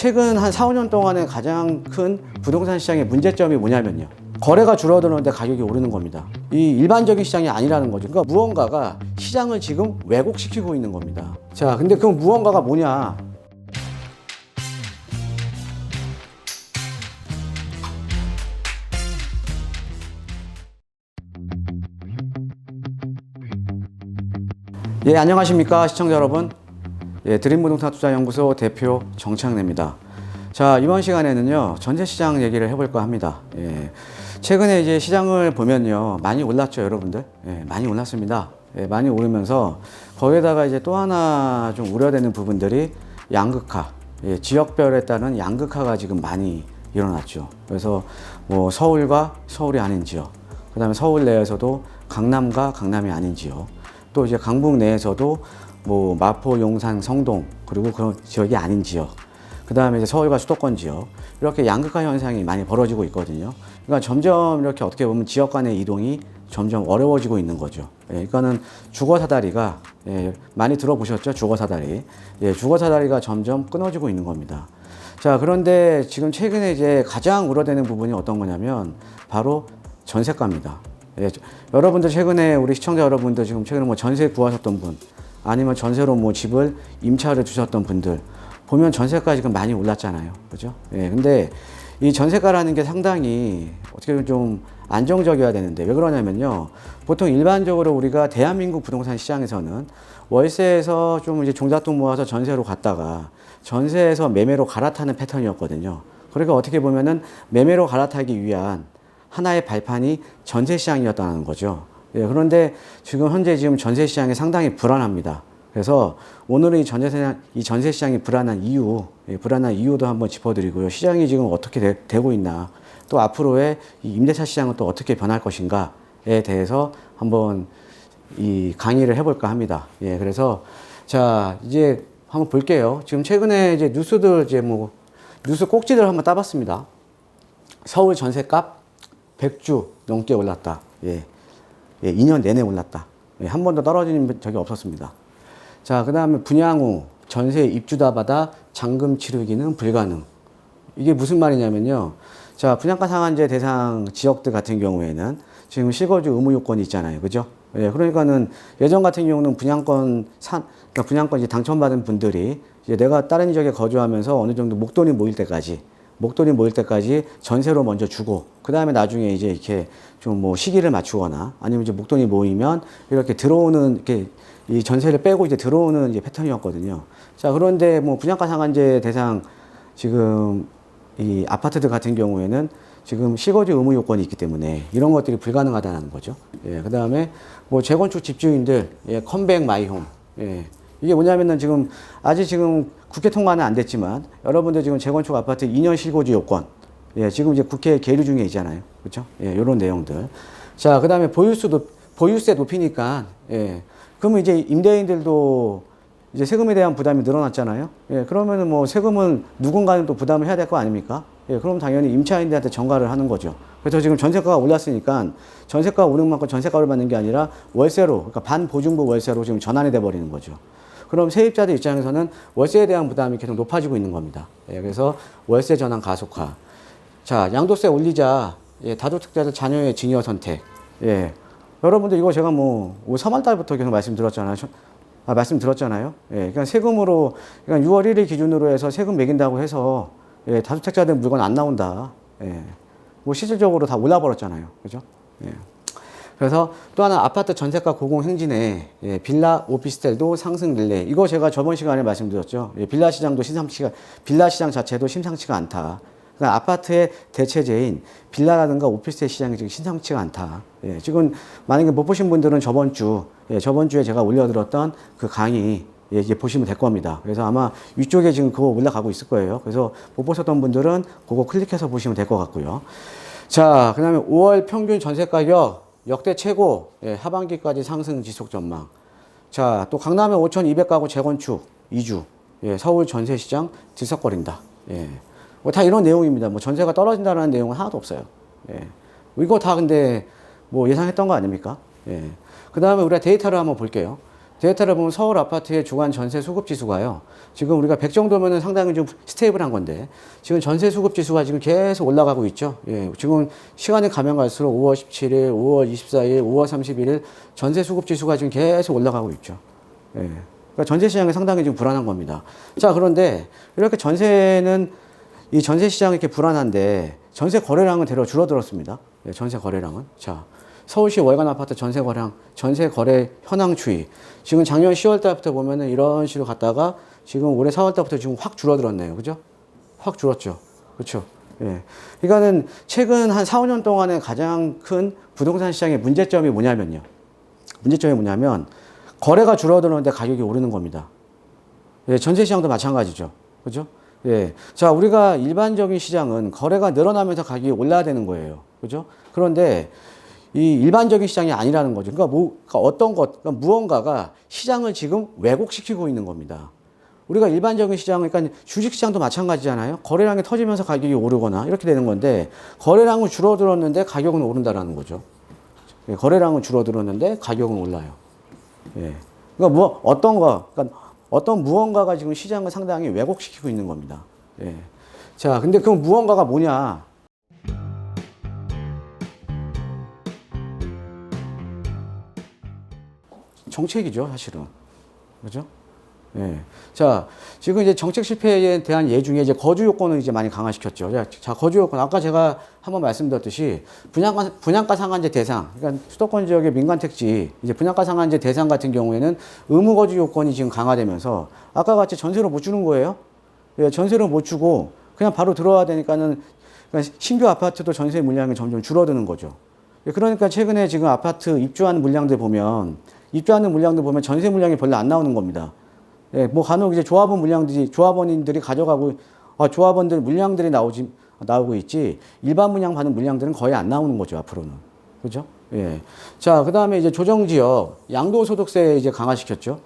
최근 한 4, 5년 동안의 가장 큰 부동산 시장의 문제점이 뭐냐면요. 거래가 줄어드는데 가격이 오르는 겁니다. 이 일반적인 시장이 아니라는 거죠. 그러니까 무언가가 시장을 지금 왜곡시키고 있는 겁니다. 자, 근데 그 무언가가 뭐냐? 예, 안녕하십니까 시청자 여러분. 예, 드림부동산 투자연구소 대표 정창래입니다. 자, 이번 시간에는요, 전세시장 얘기를 해볼까 합니다. 예, 최근에 이제 시장을 보면요, 많이 올랐죠, 여러분들? 예, 많이 올랐습니다. 예, 많이 오르면서 거기에다가 이제 또 하나 좀 우려되는 부분들이 양극화, 예, 지역별에 따른 양극화가 지금 많이 일어났죠. 그래서 뭐 서울과 서울이 아닌 지역, 그 다음에 서울 내에서도 강남과 강남이 아닌 지역, 또 이제 강북 내에서도 뭐 마포, 용산, 성동 그리고 그런 지역이 아닌 지역, 그 다음에 이제 서울과 수도권 지역 이렇게 양극화 현상이 많이 벌어지고 있거든요. 그러니까 점점 이렇게 어떻게 보면 지역 간의 이동이 점점 어려워지고 있는 거죠. 예, 그러니까는 주거 사다리가 예, 많이 들어보셨죠? 주거 사다리. 예, 주거 사다리가 점점 끊어지고 있는 겁니다. 자, 그런데 지금 최근에 이제 가장 우려되는 부분이 어떤 거냐면 바로 전세가입니다. 예, 저- 여러분들 최근에 우리 시청자 여러분들 지금 최근에 뭐 전세 구하셨던 분 아니면 전세로 뭐 집을 임차를 주셨던 분들 보면 전세가 지금 많이 올랐잖아요. 그죠? 예, 근데 이 전세가라는 게 상당히 어떻게 보면 좀 안정적이어야 되는데 왜 그러냐면요. 보통 일반적으로 우리가 대한민국 부동산 시장에서는 월세에서 좀 이제 종잣돈 모아서 전세로 갔다가 전세에서 매매로 갈아타는 패턴이었거든요. 그러니까 어떻게 보면은 매매로 갈아타기 위한 하나의 발판이 전세 시장이었다는 거죠. 예, 그런데 지금 현재 지금 전세 시장이 상당히 불안합니다. 그래서 오늘은 이 전세 시장, 이 전세 시장이 불안한 이유, 예, 불안한 이유도 한번 짚어드리고요. 시장이 지금 어떻게 되, 고 있나, 또 앞으로의 이 임대차 시장은 또 어떻게 변할 것인가에 대해서 한번 이 강의를 해볼까 합니다. 예, 그래서 자 이제 한번 볼게요. 지금 최근에 이제 뉴스들 이제 뭐 뉴스 꼭지들 한번 따봤습니다. 서울 전세값 100주 넘게 올랐다. 예. 예, 2년 내내 올랐다. 예, 한 번도 떨어진 적이 없었습니다. 자, 그 다음에 분양 후 전세 입주다 받아 잔금 치르기는 불가능. 이게 무슨 말이냐면요. 자, 분양가 상한제 대상 지역들 같은 경우에는 지금 실거주 의무 요건이 있잖아요. 그죠? 예, 그러니까는 예전 같은 경우는 분양권 산, 그러니까 분양권 이제 당첨받은 분들이 이제 내가 다른 지역에 거주하면서 어느 정도 목돈이 모일 때까지 목돈이 모일 때까지 전세로 먼저 주고 그 다음에 나중에 이제 이렇게 좀 뭐 시기를 맞추거나 아니면 이제 목돈이 모이면 이렇게 들어오는 이렇게 이 전세를 빼고 이제 들어오는 이제 패턴이었거든요. 자 그런데 뭐 분양가 상한제 대상 지금 이 아파트들 같은 경우에는 지금 실거주 의무 요건이 있기 때문에 이런 것들이 불가능하다는 거죠. 예, 그 다음에 뭐 재건축 집주인들, 예, 컴백 마이홈, 예, 이게 뭐냐면은 지금 아직 지금 국회 통과는 안 됐지만 여러분들 지금 재건축 아파트 2년 실거주 요건, 예, 지금 이제 국회 계류 중에 있잖아요. 그렇죠? 예, 요런 내용들. 자, 그다음에 보유세 높 보유세 높이니까 예. 그러면 이제 임대인들도 이제 세금에 대한 부담이 늘어났잖아요. 예, 그러면은 뭐 세금은 누군가는 또 부담을 해야 될 거 아닙니까? 예, 그럼 당연히 임차인들한테 전가를 하는 거죠. 그래서 지금 전세가가 올랐으니까 전세가 오른 만큼 전세가를 받는 게 아니라 월세로, 그러니까 반보증부 월세로 지금 전환이 돼 버리는 거죠. 그럼 세입자들 입장에서는 월세에 대한 부담이 계속 높아지고 있는 겁니다. 예, 그래서 월세 전환 가속화. 자, 양도세 올리자. 예, 다주택자들 자녀의 증여 선택. 예. 여러분들 이거 제가 뭐 3월 달부터 계속 말씀드렸잖아요. 저- 아, 말씀드렸잖아요. 예. 그러니까 세금으로 그러니까 6월 1일 기준으로 해서 세금 매긴다고 해서 예, 다주택자들 물건 안 나온다. 예. 뭐 실질적으로 다 올라 버렸잖아요. 그죠? 예. 그래서 또 하나 아파트 전세가 고공 행진에 예, 빌라 오피스텔도 상승 릴레이 이거 제가 저번 시간에 말씀드렸죠. 예, 빌라 시장도 심상치가 빌라 시장 자체도 심상치가 않다. 그러니까 아파트의 대체제인 빌라라든가 오피스텔 시장이 지금 심상치가 않다. 예, 지금 만약에 못 보신 분들은 저번 주 예, 저번 주에 제가 올려드렸던 그 강의 예, 이제 보시면 될 겁니다. 그래서 아마 위쪽에 지금 그거 올라가고 있을 거예요. 그래서 못 보셨던 분들은 그거 클릭해서 보시면 될 것 같고요. 자, 그 다음에 5월 평균 전세 가격 역대 최고 예, 하반기까지 상승 지속 전망. 자, 또 강남에 5,200가구 재건축 2주. 예, 서울 전세 시장 들썩거린다. 예. 뭐 다 이런 내용입니다. 뭐 전세가 떨어진다는 내용은 하나도 없어요. 예. 이거 다 근데 뭐 예상했던 거 아닙니까? 예. 그 다음에 우리가 데이터를 한번 볼게요. 데이터를 보면 서울 아파트의 주간 전세 수급 지수가요. 지금 우리가 100 정도면은 상당히 좀 스테이블한 건데 지금 전세 수급 지수가 지금 계속 올라가고 있죠. 예. 지금 시간이 가면 갈수록 5월 17일, 5월 24일, 5월 31일 전세 수급 지수가 지금 계속 올라가고 있죠. 예. 그러니까 전세 시장이 상당히 지금 불안한 겁니다. 자, 그런데 이렇게 전세는 이 전세 시장이 이렇게 불안한데 전세 거래량은 대려 줄어들었습니다. 예, 전세 거래량은. 자, 서울시 월간 아파트 전세 거래량, 전세 거래 현황 추이. 지금 작년 10월 달부터 보면은 이런 식으로 갔다가 지금 올해 4월 달부터 지금 확 줄어들었네요. 그죠? 확 줄었죠. 그렇죠. 예. 그러니까는 최근 한 4, 5년 동안에 가장 큰 부동산 시장의 문제점이 뭐냐면요. 문제점이 뭐냐면 거래가 줄어드는데 가격이 오르는 겁니다. 예, 전세 시장도 마찬가지죠. 그죠? 예. 자, 우리가 일반적인 시장은 거래가 늘어나면서 가격이 올라야 되는 거예요. 그죠? 그런데 이 일반적인 시장이 아니라는 거죠. 그러니까, 뭐, 그러니까 어떤 것, 그러니까 무언가가 시장을 지금 왜곡시키고 있는 겁니다. 우리가 일반적인 시장, 그러니까 주식 시장도 마찬가지잖아요. 거래량이 터지면서 가격이 오르거나 이렇게 되는 건데 거래량은 줄어들었는데 가격은 오른다라는 거죠. 예, 거래량은 줄어들었는데 가격은 올라요. 예. 그러니까 뭐 어떤 거, 그러니까 어떤 무언가가 지금 시장을 상당히 왜곡시키고 있는 겁니다. 예. 자, 근데 그 무언가가 뭐냐? 정책이죠, 사실은. 그죠? 예. 자, 지금 이제 정책 실패에 대한 예 중에 이제 거주 요건을 이제 많이 강화시켰죠. 자, 자, 거주 요건. 아까 제가 한번 말씀드렸듯이 분양가, 분양가 상한제 대상, 그러니까 수도권 지역의 민간 택지, 이제 분양가 상한제 대상 같은 경우에는 의무 거주 요건이 지금 강화되면서 아까 같이 전세로 못 주는 거예요. 예, 전세로 못 주고 그냥 바로 들어와야 되니까는 그러니까 신규 아파트도 전세 물량이 점점 줄어드는 거죠. 예, 그러니까 최근에 지금 아파트 입주하는 물량들 보면 입주하는 물량들 보면 전세 물량이 별로 안 나오는 겁니다. 예, 뭐 간혹 이제 조합원 물량들이 조합원인들이 가져가고 아, 조합원들 물량들이 나오지 나오고 있지 일반 분양 받는 물량들은 거의 안 나오는 거죠 앞으로는 그죠? 예. 자 그다음에 이제 조정 지역 양도소득세 이제 강화시켰죠.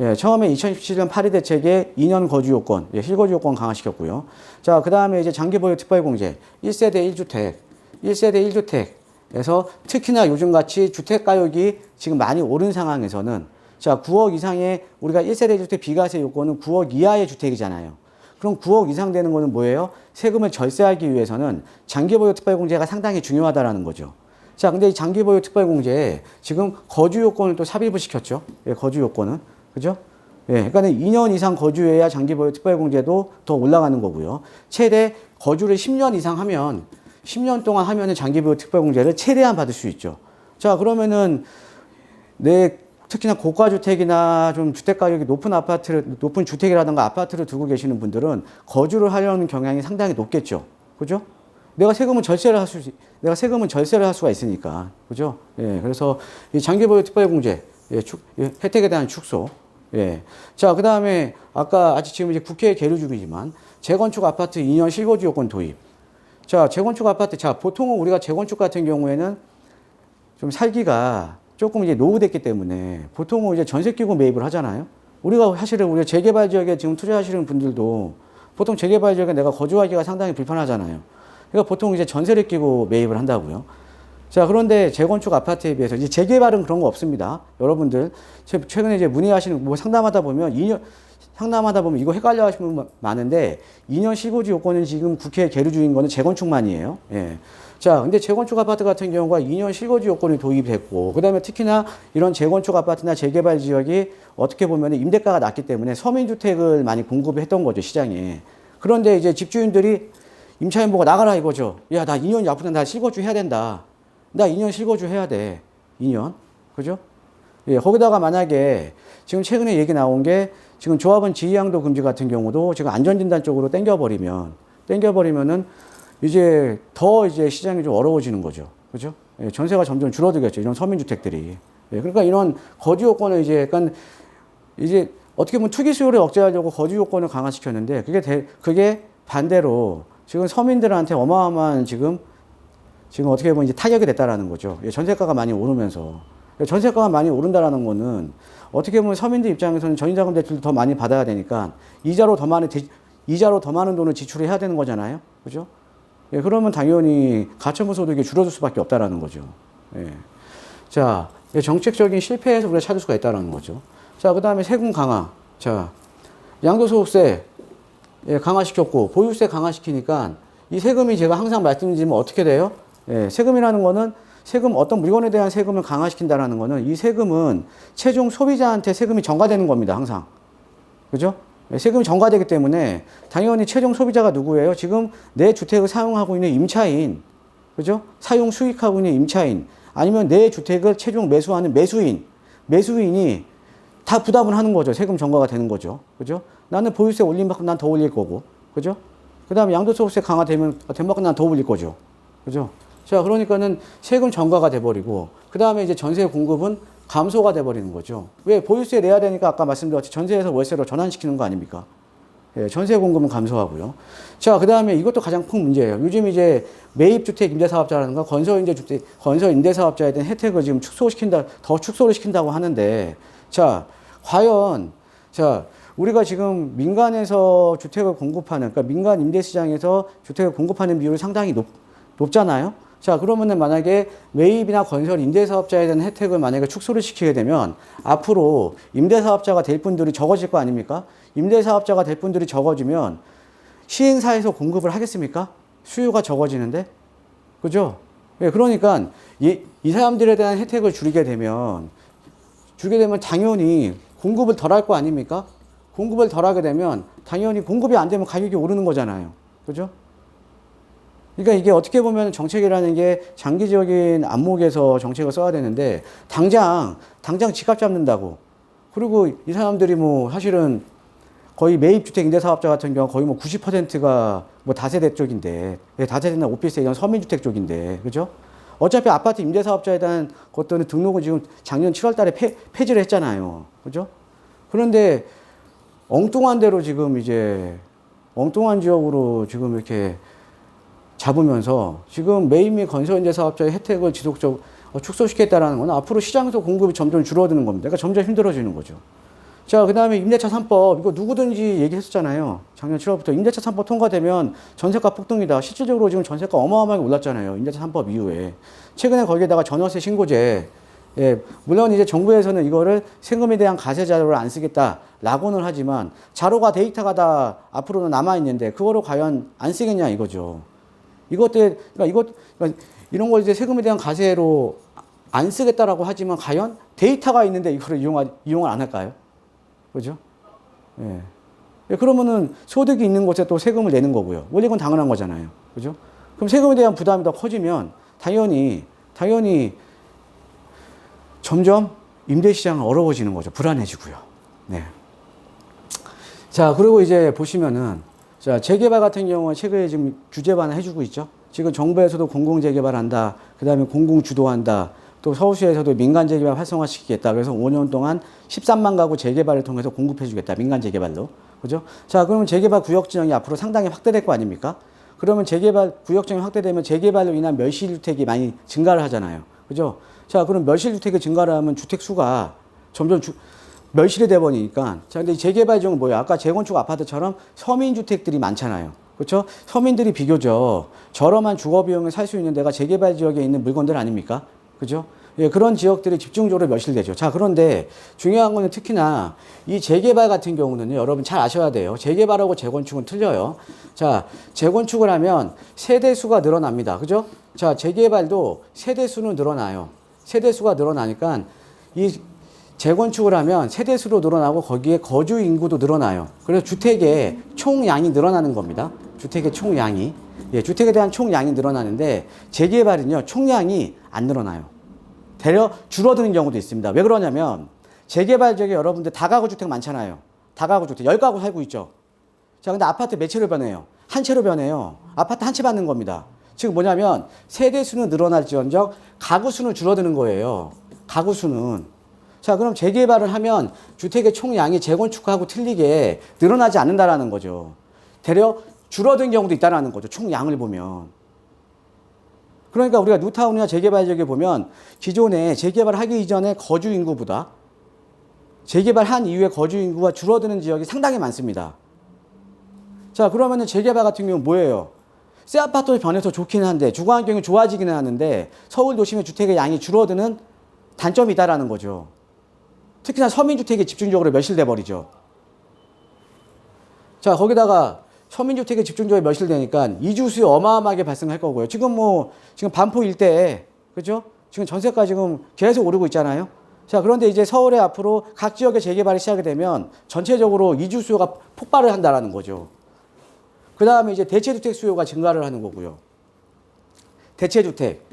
예, 처음에 2017년 8위 대책에 2년 거주 요건, 예, 실거주 요건 강화시켰고요. 자, 그 다음에 이제 장기 보유 특별 공제, 1세대 1주택, 1세대 1주택 에서 특히나 요즘같이 주택가격이 지금 많이 오른 상황에서는 자, 9억 이상의 우리가 1세대 1주택 비과세 요건은 9억 이하의 주택이잖아요. 그럼 9억 이상 되는 거는 뭐예요? 세금을 절세하기 위해서는 장기보유 특별공제가 상당히 중요하다라는 거죠. 자, 근데 이 장기보유 특별공제에 지금 거주 요건을 또 삽입을 시켰죠. 예, 거주 요건은. 그죠? 예, 그러니까 2년 이상 거주해야 장기보유 특별공제도 더 올라가는 거고요. 최대 거주를 10년 이상 하면 10년 동안 하면은 장기보유 특별공제를 최대한 받을 수 있죠. 자, 그러면은 내 특히나 고가 주택이나 좀 주택 가격이 높은 아파트를 높은 주택이라든가 아파트를 두고 계시는 분들은 거주를 하려는 경향이 상당히 높겠죠. 그죠? 내가 세금은 절세를 할 수, 내가 세금은 절세를 할 수가 있으니까. 그죠? 예, 그래서 이 장기보유 특별공제, 예, 축, 예, 혜택에 대한 축소. 예. 자, 그 다음에 아까 아직 지금 이제 국회에 계류 중이지만 재건축 아파트 2년 실거주 요건 도입. 자, 재건축 아파트. 자, 보통은 우리가 재건축 같은 경우에는 좀 살기가 조금 이제 노후됐기 때문에 보통은 이제 전세 끼고 매입을 하잖아요. 우리가 사실은 우리가 재개발 지역에 지금 투자하시는 분들도 보통 재개발 지역에 내가 거주하기가 상당히 불편하잖아요. 그러니까 보통 이제 전세를 끼고 매입을 한다고요. 자, 그런데 재건축 아파트에 비해서 이제 재개발은 그런 거 없습니다. 여러분들 최- 최근에 이제 문의하시는 뭐 상담하다 보면 2년 상담하다 보면 이거 헷갈려 하시는 분 많은데 2년 실거주 요건은 지금 국회에 계류 중인 거는 재건축만이에요. 예. 자, 근데 재건축 아파트 같은 경우가 2년 실거주 요건이 도입됐고, 그 다음에 특히나 이런 재건축 아파트나 재개발 지역이 어떻게 보면 임대가가 낮기 때문에 서민주택을 많이 공급했던 거죠, 시장에. 그런데 이제 집주인들이 임차인 보고 나가라 이거죠. 야, 나 2년 앞으로 나 실거주 해야 된다. 나 2년 실거주 해야 돼. 2년. 그죠? 예, 거기다가 만약에 지금 최근에 얘기 나온 게 지금 조합원 지휘양도 금지 같은 경우도 지금 안전진단 쪽으로 땡겨버리면, 땡겨버리면은 이제 더 이제 시장이 좀 어려워지는 거죠. 그죠? 예, 전세가 점점 줄어들겠죠. 이런 서민주택들이. 예, 그러니까 이런 거주 요건을 이제 약간 이제 어떻게 보면 투기 수요를 억제하려고 거주 요건을 강화시켰는데 그게 대, 그게 반대로 지금 서민들한테 어마어마한 지금 지금 어떻게 보면 이제 타격이 됐다라는 거죠. 예, 전세가가 많이 오르면서 예, 전세가가 많이 오른다라는 거는 어떻게 보면 서민들 입장에서는 전입자금 대출도 더 많이 받아야 되니까 이자로 더 많은 대, 이자로 더 많은 돈을 지출해야 되는 거잖아요. 그죠? 예, 그러면 당연히 가처분 소득이 줄어들 수밖에 없다라는 거죠. 예. 자, 예, 정책적인 실패에서 우리가 찾을 수가 있다라는 거죠. 자, 그 다음에 세금 강화. 자, 양도소득세 예, 강화시켰고, 보유세 강화시키니까 이 세금이 제가 항상 말씀드리면 어떻게 돼요? 예, 세금이라는 거는 세금, 어떤 물건에 대한 세금을 강화시킨다라는 거는 이 세금은 최종 소비자한테 세금이 전가되는 겁니다, 항상. 그죠? 예, 세금이 전가되기 때문에 당연히 최종 소비자가 누구예요? 지금 내 주택을 사용하고 있는 임차인, 그죠? 사용 수익하고 있는 임차인, 아니면 내 주택을 최종 매수하는 매수인, 매수인이 다 부담을 하는 거죠. 세금 전가가 되는 거죠. 그죠? 나는 보유세 올린 만큼 난 더 올릴 거고. 그죠? 그 다음에 양도소득세 강화되면 된 만큼 난 더 올릴 거죠. 그죠? 자, 그러니까는 세금 전가가 돼버리고, 그 다음에 이제 전세 공급은 감소가 돼버리는 거죠. 왜? 보유세 내야 되니까 아까 말씀드렸지. 전세에서 월세로 전환시키는 거 아닙니까? 예, 전세 공급은 감소하고요. 자, 그 다음에 이것도 가장 큰 문제예요. 요즘 이제 매입주택 임대사업자라든가 건설임대주택, 건설임대사업자에 대한 혜택을 지금 축소시킨다, 더 축소를 시킨다고 하는데, 자, 과연, 자, 우리가 지금 민간에서 주택을 공급하는, 그러니까 민간 임대시장에서 주택을 공급하는 비율이 상당히 높, 높잖아요? 자, 그러면은 만약에 매입이나 건설 임대사업자에 대한 혜택을 만약에 축소를 시키게 되면 앞으로 임대사업자가 될 분들이 적어질 거 아닙니까? 임대사업자가 될 분들이 적어지면 시행사에서 공급을 하겠습니까? 수요가 적어지는데? 그죠? 예, 그러니까 이, 이 사람들에 대한 혜택을 줄이게 되면 줄게 되면 당연히 공급을 덜 할 거 아닙니까? 공급을 덜 하게 되면 당연히 공급이 안 되면 가격이 오르는 거잖아요. 그죠? 그러니까 이게 어떻게 보면 정책이라는 게 장기적인 안목에서 정책을 써야 되는데 당장 당장 집값 잡는다고 그리고 이 사람들이 뭐 사실은 거의 매입 주택 임대 사업자 같은 경우 거의 뭐 90%가 뭐 다세대 쪽인데 예, 다세대나 오피스에 대한 서민 주택 쪽인데 그죠? 어차피 아파트 임대 사업자에 대한 것들은 등록은 지금 작년 7월 달에 폐, 폐지를 했잖아요. 그죠? 그런데 엉뚱한 대로 지금 이제 엉뚱한 지역으로 지금 이렇게 잡으면서 지금 매입 및 건설임대 사업자의 혜택을 지속적 어, 축소시켰다라는 건 앞으로 시장에서 공급이 점점 줄어드는 겁니다. 그러니까 점점 힘들어지는 거죠. 자, 그 다음에 임대차 3법, 이거 누구든지 얘기했었잖아요. 작년 7월부터 임대차 3법 통과되면 전세가 폭등이다. 실질적으로 지금 전세가 어마어마하게 올랐잖아요. 임대차 3법 이후에. 최근에 거기에다가 전월세 신고제. 예, 물론 이제 정부에서는 이거를 세금에 대한 가세 자료를 안 쓰겠다라고는 하지만 자료가 데이터가 다 앞으로는 남아있는데 그거를 과연 안 쓰겠냐 이거죠. 이것들, 그러니까 이것, 그러니까 이런 걸 이제 세금에 대한 가세로 안 쓰겠다라고 하지만 과연 데이터가 있는데 이거를 이용하, 이용을 안 할까요? 그죠? 예. 예, 그러면은 소득이 있는 곳에 또 세금을 내는 거고요. 원래 이건 당연한 거잖아요. 그죠? 그럼 세금에 대한 부담이 더 커지면 당연히, 당연히 점점 임대시장은 어려워지는 거죠. 불안해지고요. 네. 자, 그리고 이제 보시면은 자, 재개발 같은 경우는 최근에 지금 규제 반환 해 주고 있죠. 지금 정부에서도 공공 재개발한다. 그 다음에 공공 주도한다. 또 서울시에서도 민간 재개발 활성화시키겠다. 그래서 5년 동안 13만 가구 재개발을 통해서 공급해 주겠다. 민간 재개발로. 그죠? 자, 그러면 재개발 구역 지정이 앞으로 상당히 확대될 거 아닙니까? 그러면 재개발 구역 지정이 확대되면 재개발로 인한 멸실 주택이 많이 증가를 하잖아요. 그죠? 자, 그럼 멸실 주택이 증가를 하면 주택 수가 점점 주, 멸실이 돼 버리니까. 자, 근데 이 재개발 지역은 뭐예요? 아까 재건축 아파트처럼 서민 주택들이 많잖아요. 그렇죠? 서민들이 비교적 저렴한 주거 비용을 살수 있는 데가 재개발 지역에 있는 물건들 아닙니까? 그죠? 예, 그런 지역들이 집중적으로 멸실되죠. 자, 그런데 중요한 거는 특히나 이 재개발 같은 경우는요, 여러분 잘 아셔야 돼요. 재개발하고 재건축은 틀려요. 자, 재건축을 하면 세대 수가 늘어납니다. 그죠? 자, 재개발도 세대 수는 늘어나요. 세대 수가 늘어나니까 이 재건축을 하면 세대수로 늘어나고 거기에 거주 인구도 늘어나요. 그래서 주택의 총량이 늘어나는 겁니다. 주택의 총량이. 예, 주택에 대한 총량이 늘어나는데 재개발은요, 총량이 안 늘어나요. 대려 줄어드는 경우도 있습니다. 왜 그러냐면 재개발 지역에 여러분들 다가구 주택 많잖아요. 다가구 주택, 열 가구 살고 있죠. 자, 근데 아파트 몇 채로 변해요? 한 채로 변해요. 아파트 한 채 받는 겁니다. 지금 뭐냐면 세대 수는 늘어날지언정 가구 수는 줄어드는 거예요. 가구 수는. 자, 그럼 재개발을 하면 주택의 총량이 재건축하고 틀리게 늘어나지 않는다라는 거죠. 대려 줄어든 경우도 있다라는 거죠. 총량을 보면. 그러니까 우리가 뉴타운이나 재개발 지역에 보면 기존에 재개발하기 이전에 거주 인구보다 재개발한 이후에 거주 인구가 줄어드는 지역이 상당히 많습니다. 자, 그러면은 재개발 같은 경우는 뭐예요? 새 아파트로 변해서 좋기는 한데 주거 환경이 좋아지기는 하는데 서울 도심의 주택의 양이 줄어드는 단점이 있다라는 거죠. 특히나 서민주택이 집중적으로 멸실돼 버리죠. 자, 거기다가 서민주택에 집중적으로 멸실되니까 이주 수요 어마어마하게 발생할 거고요. 지금 뭐, 지금 반포 일대에, 그죠? 지금 전세가 지금 계속 오르고 있잖아요. 자, 그런데 이제 서울에 앞으로 각 지역의 재개발이 시작이 되면 전체적으로 이주 수요가 폭발을 한다라는 거죠. 그 다음에 이제 대체주택 수요가 증가를 하는 거고요. 대체주택.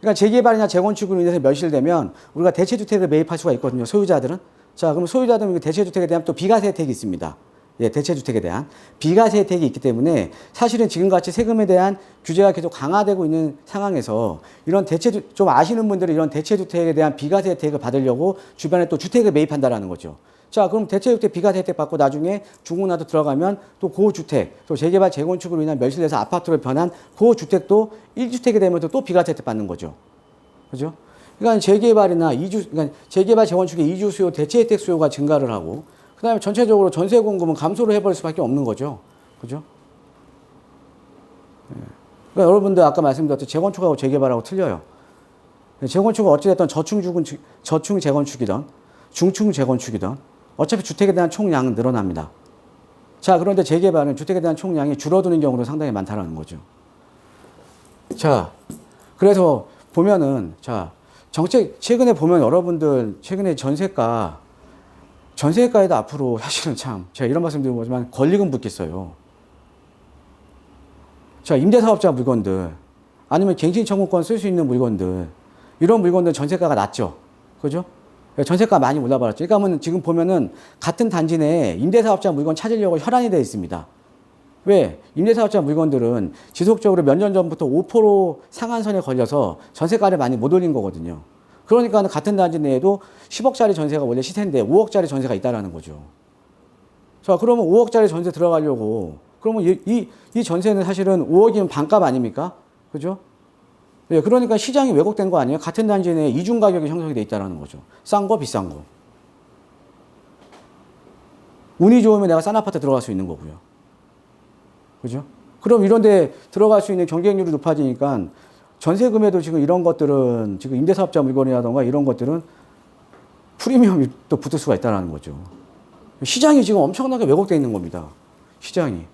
그러니까 재개발이나 재건축으로 인해서 멸실되면 우리가 대체주택을 매입할 수가 있거든요. 소유자들은. 자, 그럼 소유자들은 대체주택에 대한 또 비과세 혜택이 있습니다. 예, 대체 주택에 대한 비과세 혜택이 있기 때문에 사실은 지금같이 세금에 대한 규제가 계속 강화되고 있는 상황에서 이런 대체 좀 아시는 분들은 이런 대체 주택에 대한 비과세 혜택을 받으려고 주변에 또 주택을 매입한다라는 거죠. 자, 그럼 대체주택 비과세 혜택 받고 나중에 중고나도 들어가면 또 고주택, 또 재개발 재건축으로 인한 멸실돼서 아파트로 변한 고주택도 1주택이 되면 또 비과세 혜택 받는 거죠. 그죠? 그러니까 재개발이나 이주, 그러니까 재개발 재건축의 이주 수요, 대체 혜택 수요가 증가를 하고, 그 다음에 전체적으로 전세 공급은 감소를 해버릴 수밖에 없는 거죠. 그죠? 예. 그러니까 여러분들 아까 말씀드렸듯이 재건축하고 재개발하고 틀려요. 재건축은 어찌됐든 저층 주군, 저층 재건축이든 중층 재건축이든 어차피 주택에 대한 총량은 늘어납니다. 자, 그런데 재개발은 주택에 대한 총량이 줄어드는 경우도 상당히 많다는 거죠. 자, 그래서 보면은, 자, 정책, 최근에 보면 여러분들, 최근에 전세가, 전세가에도 앞으로 사실은 참, 제가 이런 말씀 드리는 거지만 권리금 붙겠어요. 자, 임대사업자 물건들, 아니면 갱신 청구권 쓸 수 있는 물건들, 이런 물건들 전세가가 낮죠. 그죠? 전세가 많이 올라버렸죠. 그러니까 지금 보면은 같은 단지 내에 임대사업자 물건 찾으려고 혈안이 되어 있습니다. 왜? 임대사업자 물건들은 지속적으로 몇 년 전부터 5% 상한선에 걸려서 전세가를 많이 못 올린 거거든요. 그러니까 같은 단지 내에도 10억짜리 전세가 원래 시세인데 5억짜리 전세가 있다라는 거죠. 자, 그러면 5억짜리 전세 들어가려고 그러면 이, 이, 이 전세는 사실은 5억이면 반값 아닙니까? 그죠? 예, 그러니까 시장이 왜곡된 거 아니에요? 같은 단지 내에 이중 가격이 형성이 돼 있다는 거죠. 싼 거, 비싼 거. 운이 좋으면 내가 싼 아파트 들어갈 수 있는 거고요. 그죠? 그럼 이런 데 들어갈 수 있는 경쟁률이 높아지니까 전세금에도 지금 이런 것들은 지금 임대사업자 물건이라던가 이런 것들은 프리미엄이 또 붙을 수가 있다는 거죠. 시장이 지금 엄청나게 왜곡되어 있는 겁니다. 시장이.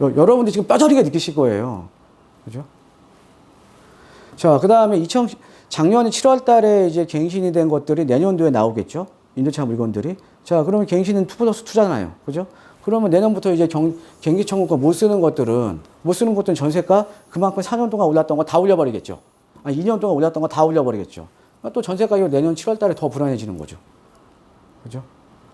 여러분들 지금 뼈저리게 느끼실 거예요. 그죠? 자, 그 다음에 2000, 작년 7월 달에 이제 갱신이 된 것들이 내년도에 나오겠죠? 임대차 물건들이. 자, 그러면 갱신은 투 플러스 투잖아요. 그죠? 그러면 내년부터 이제 경, 경기 청구권 못 쓰는 것들은, 못 쓰는 것들은 전세가 그만큼 4년 동안 올랐던 거 다 올려버리겠죠. 아, 2년 동안 올랐던 거 다 올려버리겠죠. 그러니까 또 전세 가격이 내년 7월 달에 더 불안해지는 거죠. 그죠?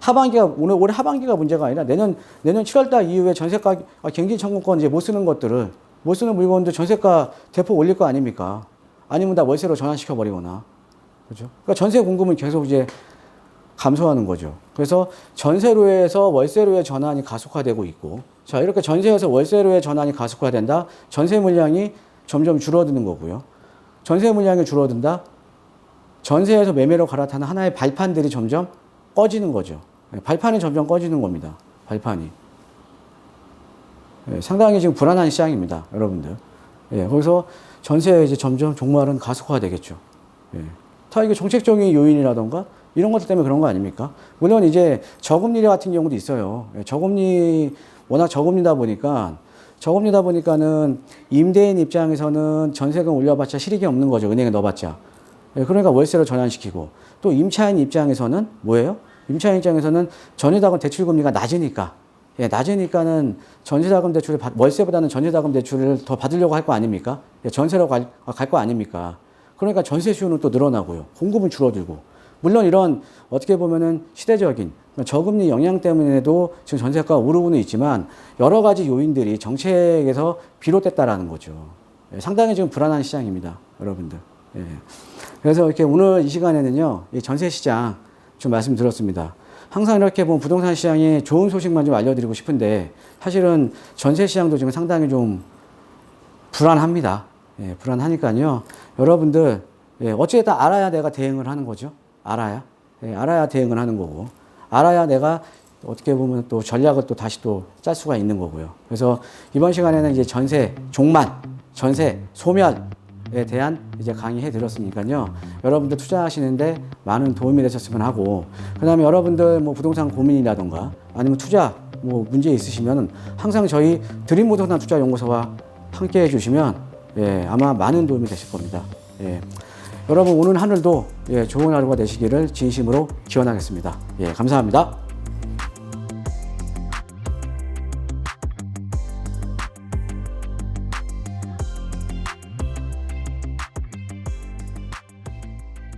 하반기가, 오늘, 올해 하반기가 문제가 아니라 내년, 내년 7월 달 이후에 전세가, 아, 경기 청구권 이제 못 쓰는 것들을 못 쓰는 물건들 전세가 대폭 올릴 거 아닙니까? 아니면 다 월세로 전환시켜 버리거나. 그죠? 그러니까 전세 공급은 계속 이제 감소하는 거죠. 그래서 전세로에서 월세로의 전환이 가속화되고 있고, 자, 이렇게 전세에서 월세로의 전환이 가속화된다? 전세 물량이 점점 줄어드는 거고요. 전세 물량이 줄어든다? 전세에서 매매로 갈아타는 하나의 발판들이 점점 꺼지는 거죠. 발판이 점점 꺼지는 겁니다. 발판이. 예, 상당히 지금 불안한 시장입니다, 여러분들. 예, 거기서 전세 이제 점점 종말은 가속화 되겠죠. 예. 다 이게 정책적인 요인이라던가 이런 것들 때문에 그런 거 아닙니까? 물론 이제 저금리 같은 경우도 있어요. 예, 저금리, 워낙 저금리다 보니까 저금리다 보니까는 임대인 입장에서는 전세금 올려봤자 실익이 없는 거죠. 은행에 넣어봤자. 예, 그러니까 월세로 전환시키고 또 임차인 입장에서는 뭐예요? 임차인 입장에서는 전세자금 대출 금리가 낮으니까 예, 낮으니까는 전세자금 대출을 받, 월세보다는 전세자금 대출을 더 받으려고 할 거 아닙니까? 예, 전세로 갈거 아닙니까? 그러니까 전세 수요는 또 늘어나고요. 공급은 줄어들고. 물론 이런 어떻게 보면은 시대적인 저금리 영향 때문에도 지금 전세가 오르고는 있지만 여러 가지 요인들이 정책에서 비롯됐다라는 거죠. 예, 상당히 지금 불안한 시장입니다, 여러분들. 예. 그래서 이렇게 오늘 이 시간에는요, 이 전세 시장 좀 말씀드렸습니다. 항상 이렇게 보면 부동산 시장에 좋은 소식만 좀 알려드리고 싶은데 사실은 전세 시장도 지금 상당히 좀 불안합니다. 예, 불안하니까요. 여러분들 예, 어찌됐든 알아야 내가 대응을 하는 거죠. 알아야. 예, 알아야 대응을 하는 거고. 알아야 내가 어떻게 보면 또 전략을 또 다시 또 짤 수가 있는 거고요. 그래서 이번 시간에는 이제 전세 종말, 전세 소멸, 투자에 대한 이제 강의해 드렸으니까요. 여러분들 투자하시는데 많은 도움이 되셨으면 하고, 그 다음에 여러분들 뭐 부동산 고민이라던가 아니면 투자 뭐 문제 있으시면 항상 저희 드림 부동산 투자 연구소와 함께 해 주시면 예, 아마 많은 도움이 되실 겁니다. 예. 여러분 오늘 하늘도 예, 좋은 하루가 되시기를 진심으로 기원하겠습니다. 예, 감사합니다.